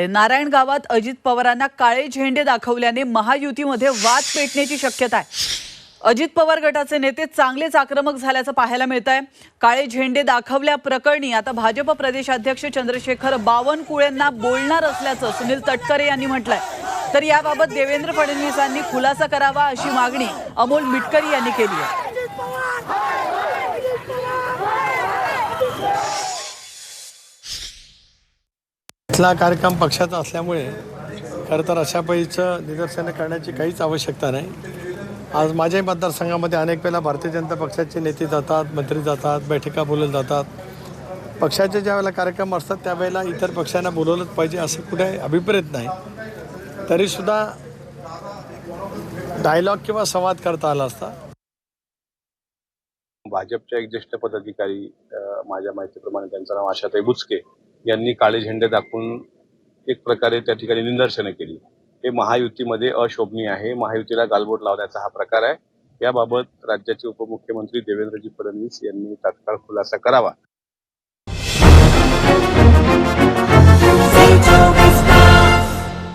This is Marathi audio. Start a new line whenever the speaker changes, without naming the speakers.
नारायण गावात अजित पवारांना काळे झेंडे दाखवल्याने महायुतीमध्ये वाद पेटण्याची शक्यता आहे. अजित पवार गटाचे नेते चांगलेच आक्रमक झाल्याचं पाहायला मिळत आहे काळे झेंडे दाखवल्या प्रकरणी आता भाजप प्रदेशाध्यक्ष चंद्रशेखर बावनकुळेंना बोलणार असल्याचं सुनील तटकरे यांनी म्हटलंय. तर याबाबत देवेंद्र फडणवीसांनी खुलासा करावा अशी मागणी अमोल मिटकरी यांनी केली आहे.
इथला कार्यक्रम पक्षाचा असल्यामुळे खरं तर अशा पैचं निदर्शनं करण्याची काहीच आवश्यकता नाही. आज माझ्याही मतदारसंघामध्ये अनेक वेळेला भारतीय जनता पक्षाचे नेते जातात मंत्री जातात बैठका बोलत जातात. पक्षाचे ज्या वेळेला कार्यक्रम असतात त्यावेळेला इतर पक्षांना बोलवलंच पाहिजे असं कुठे अभिप्रेत नाही. तरीसुद्धा डायलॉग किंवा संवाद करता आला असता.
भाजपच्या एक ज्येष्ठ पदाधिकारी माझ्या माहितीप्रमाणे त्यांचं नाव आशाताई बुचके. यांनी काळे झेंडे दाखवून एक प्रकारे त्या ठिकाणी निदर्शनं केली. हे महायुतीमध्ये अशोभनीय आहे. महायुतीला गालबोट लावण्याचा हा प्रकार आहे. याबाबत राज्याचे उपमुख्यमंत्री देवेंद्रजी फडणवीस यांनी तात्काळ खुलासा करावा.